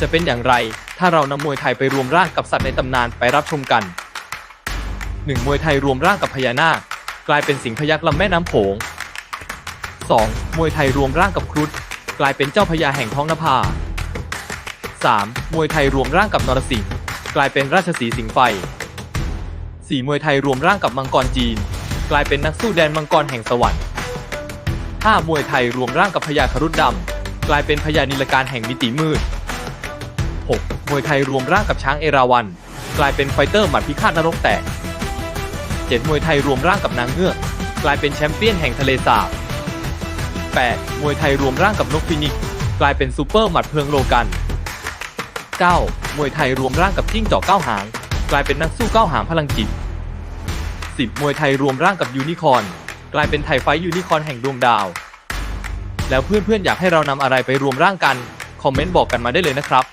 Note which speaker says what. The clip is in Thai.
Speaker 1: จะเป็นอย่างไร ถ้าเรานำมวยไทยไปรวมร่างกับสัตว์ในตำนานไปรับชมกัน 1. มวยไทยรวมร่างกับพญานาคกลายเป็นสิงพยักลำแม่น้ำโขง 2. มวยไทยรวมร่างกับครุฑกลายเป็นเจ้าพญาแห่งท้องนภา 3. มวยไทยรวมร่างกับนรสิงห์กลายเป็นราชสีสิงไฟ 4. มวยไทยรวมร่างกับมังกรจีน กลายเป็นนักสู้แดนมังกรแห่งสวรรค์ 5. มวยไทยรวมร่างกับพญาครุฑดำกลายเป็นพญานิลการแห่งมิติมืด 6. มวยไทยรวมร่างกับช้างเอราวัณกลายเป็นไฟเตอร์หมัดพิฆาตนรกแตก 7. มวยไทยรวมร่างกับนางเงือก กลายเป็นแชมเปี้ยนแห่งทะเลสาบ 8. มวยไทยรวมร่างกับนกฟินิกกลายเป็นซูเปอร์หมัดเพลิงโลกัน 9. มวยไทยรวมร่างกับจิ้งจอกเก้าหาง กลายเป็นนักสู้เก้าหางพลังจิต 10. มวยไทยรวมร่างกับยูนิคอนกลายเป็นไทยไฟยูนิคอนแห่งดวงดาว แล้วเพื่อนๆอยากให้เรานำอะไรไปรวมร่างกัน คอมเมนต์บอกกันมาได้เลยนะครับ